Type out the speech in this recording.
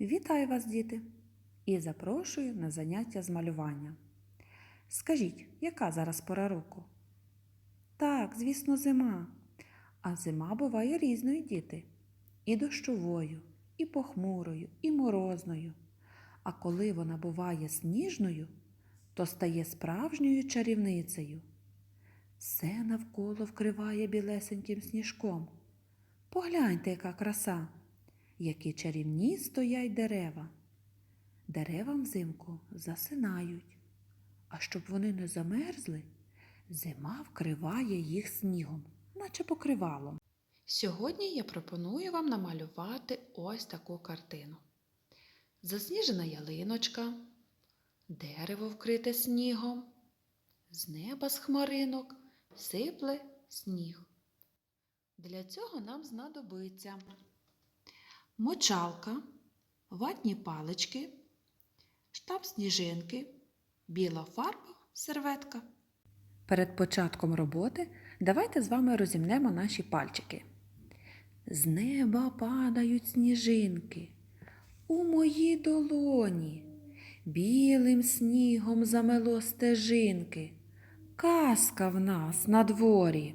Вітаю вас, діти, і запрошую на заняття з малювання. Скажіть, яка зараз пора року? Так, звісно, зима. А зима буває різною, діти. І дощовою, і похмурою, і морозною. А коли вона буває сніжною, то стає справжньою чарівницею. Все навколо вкриває білесеньким сніжком. Погляньте, яка краса, які чарівні стоять дерева. Дерева взимку засинають, а щоб вони не замерзли, зима вкриває їх снігом, наче покривалом. Сьогодні я пропоную вам намалювати ось таку картину. Засніжена ялиночка, дерево вкрите снігом, з неба з хмаринок сипле сніг. Для цього нам знадобиться мочалка, ватні палички, штаб сніжинки, біла фарба, серветка. Перед початком роботи давайте з вами розімнемо наші пальчики. З неба падають сніжинки у мої долоні. Білим снігом замело стежинки. Казка в нас на дворі.